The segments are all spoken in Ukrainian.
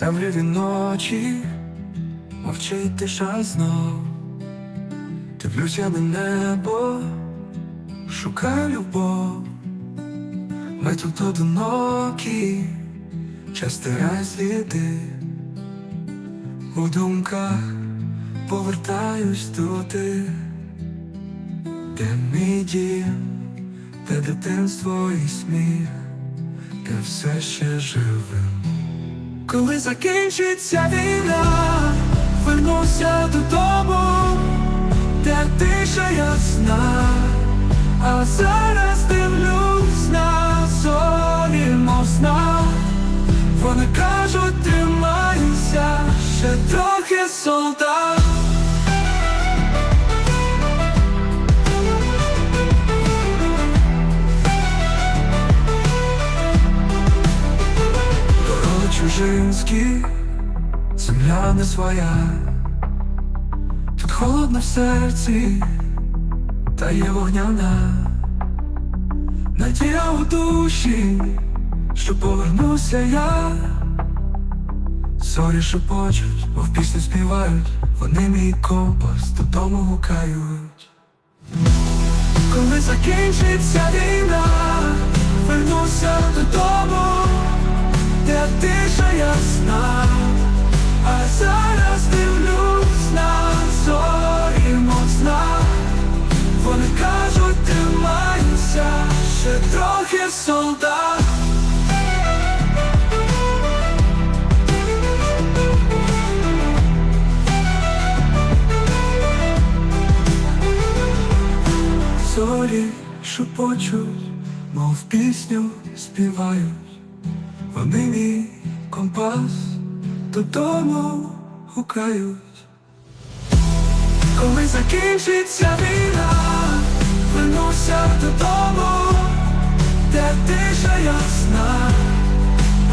темряві ночі, мовчить тиша знов. Дивлюся на небо, шукаю любов. Ми тут одинокі, час стирає сліди. У думках повертаюсь туди, де мій дім, де дитинство і сміх, де все ще живим. Коли закінчиться війна, вернуся додому, де тиша ясна, а зараз дивлюсь на зорі, мов сна. Вони кажуть, тримайся, ще трохи солдат. Чужинські, земля не своя, тут холодно в серці, та є вогняна, надія у душі, що повернуся я. Зорі шепочуть, мов пісню співають, вони мій компас додому гукають. Коли закінчиться війна, вернуся додому, ясна, а зараз дивлюсь на зорі моцна. Вони кажуть, тримайся, ще трохи солдат. Зорі шепочуть, мов пісню співають, вони мій компас додому гукають. Коли закінчиться війна, вернуся додому, де тиша ясна,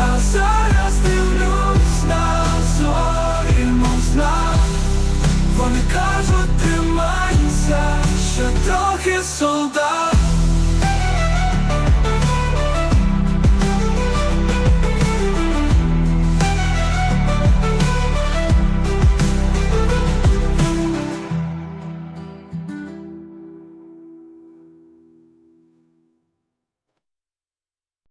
а зараз дивлюсь на зорі, мов Вони кажуть, тримайся, ще трохи солдат.